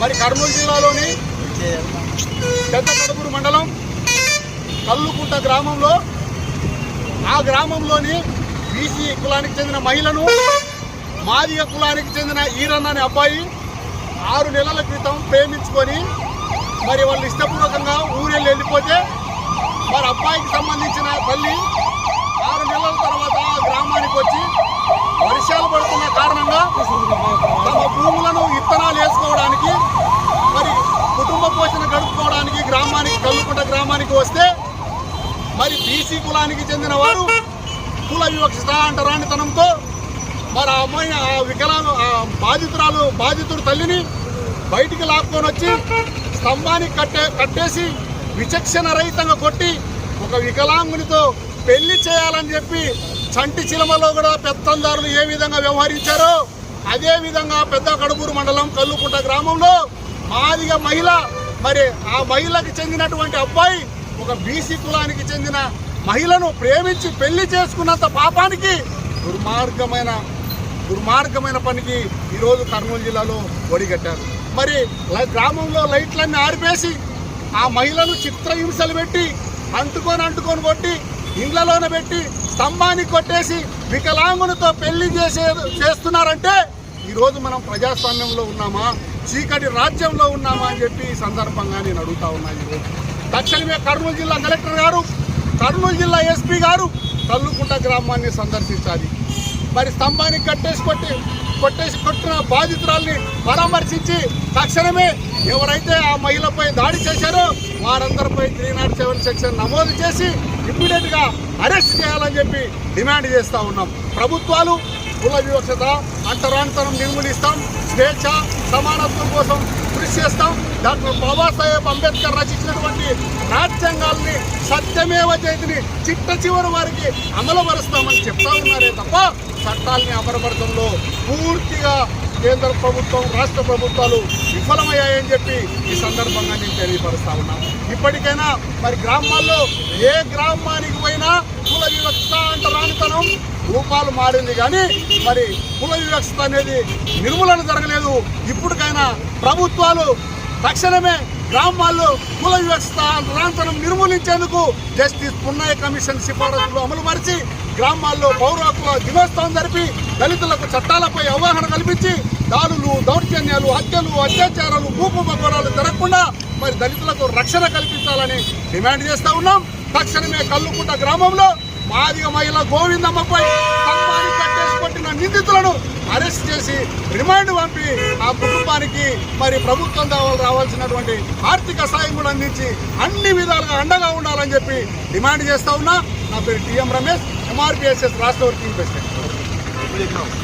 మరి కర్నూలు జిల్లాలోని పెద్ద కడుపూరు మండలం కల్లుకుంట గ్రామంలో ఆ గ్రామంలోని బీసీ కులానికి చెందిన మహిళను మాదిగ కులానికి చెందిన ఈరన్న అనే అబ్బాయి ఆరు నెలల క్రితం ప్రేమించుకొని మరి వాళ్ళు ఇష్టపూర్వకంగా ఊరెళ్ళి వెళ్ళిపోతే మరి అబ్బాయికి సంబంధించిన తల్లి ఆరు నెలల తర్వాత ఆ గ్రామానికి వచ్చి గ్రామానికి వస్తే మరి బీసీ కులానికి చెందిన వారు కుల వివక్షత అంటరానితనంతో మరి ఆ అమ్మాయి ఆ వికలాంగ బాధితురాలు బాధితుడు తల్లిని బయటికి లాక్కొని వచ్చి స్తంభానికి కట్టే కట్టేసి విచక్షణ రహితంగా కొట్టి ఒక వికలాంగునితో పెళ్ళి చేయాలని చెప్పి చంటి చిలమలో కూడా పెత్తందారులు ఏ విధంగా వ్యవహరించారో అదేవిధంగా పెద్ద కడుపూరు మండలం కల్లుకుంట గ్రామంలో మాదిగ మహిళ మరి ఆ మహిళకి చెందినటువంటి అబ్బాయి ఒక బీసీ కులానికి చెందిన మహిళను ప్రేమించి పెళ్ళి చేసుకున్నంత పాపానికి దుర్మార్గమైన దుర్మార్గమైన పనికి ఈరోజు కర్నూలు జిల్లాలో ఒడిగట్టారు. మరి గ్రామంలో లైట్లన్నీ ఆరిపేసి ఆ మహిళను చిత్రహింసలు పెట్టి అంటుకొని అంటుకొని కొట్టి ఇండ్లలోన పెట్టి స్తంభానికి కొట్టేసి వికలాంగునితో పెళ్ళి చేసే చేస్తున్నారంటే ఈరోజు మనం ప్రజాస్వామ్యంలో ఉన్నామా? చీకటి రాజ్యంలో ఉన్నామా అని చెప్పి ఈ సందర్భంగా నేను అడుగుతా ఉన్నాను ఈరోజు. తక్షణమే కర్నూలు జిల్లా కలెక్టర్ గారు కర్నూలు జిల్లా ఎస్పీ గారు కల్లుకుంట గ్రామాన్ని సందర్శించాలి. మరి స్తంభానికి కట్టేసి కొట్టి కొట్టేసి కొట్టిన బాధితురాల్ని పరామర్శించి తక్షణమే ఎవరైతే ఆ మహిళపై దాడి చేశారో వారందరిపై త్రీ నాట్ సెవెన్ సెక్షన్ నమోదు చేసి ఇమ్మీడియట్గా అరెస్ట్ చేయాలని చెప్పి డిమాండ్ చేస్తా ఉన్నాం. ప్రభుత్వాలు కుల వివక్షత అంతరాంతరం నిర్మూలిస్తాం. స్వేచ్ఛ సమానత్వం కోసం కృషి చేస్తాం. డాక్టర్ బాబాసాహెబ్ అంబేద్కర్ రచించినటువంటి రాజ్యాంగాల్ని సత్యమేవ జయతిని చిట్ట చివరి వారికి అమలుపరుస్తామని చెప్తా ఉన్నారే తప్ప చట్టాల్ని అమలుపరచడంలో పూర్తిగా కేంద్ర ప్రభుత్వం రాష్ట్ర ప్రభుత్వాలు విఫలమయ్యాయని చెప్పి ఈ సందర్భంగా నేను తెలియపరుస్తా ఉన్నాను ఇప్పటికైనా మరి గ్రామాల్లో ఏ గ్రామానికి పోయినా కుల వివక్ష అంటరానితనం రూపాలు మారింది కానీ మరి కుల వివక్షత అనేది నిర్మూలన జరగలేదు. ఇప్పటికైనా ప్రభుత్వాలు తక్షణమే గ్రామాల్లో కుల వివక్ష లాంఛనం నిర్మూలించేందుకు జస్టిస్ పున్నయ్య కమిషన్ సిఫారసులు అమలు పరిచి గ్రామాల్లో పౌర హక్కుల దినోత్సవం జరిపి దళితులకు చట్టాలపై అవగాహన కల్పించి దాడులు దౌర్జన్యాలు హత్యలు అత్యాచారాలు భూపు జరగకుండా మరి దళితులకు రక్షణ కల్పించాలని డిమాండ్ చేస్తూ ఉన్నాం. తక్షణమే కల్లుకుంట గ్రామంలో మాదిగ మహిళ గోవిందమ్మపై స్తంభానికి కట్టేసిపట్టిన నిందితులను అరెస్ట్ చేసి రిమాండ్ పంపి ఆ కుటుంబానికి మరి ప్రభుత్వం రావాల్సినటువంటి ఆర్థిక సాయం కూడా అందించి అన్ని విధాలుగా అండగా ఉండాలని చెప్పి డిమాండ్ చేస్తా ఉన్నా. నా పేరు టిఎం రమేష్ ఎంఆర్పిఎస్ఎస్ రాష్ట్ర వర్కింగ్ ప్రెసిడెంట్.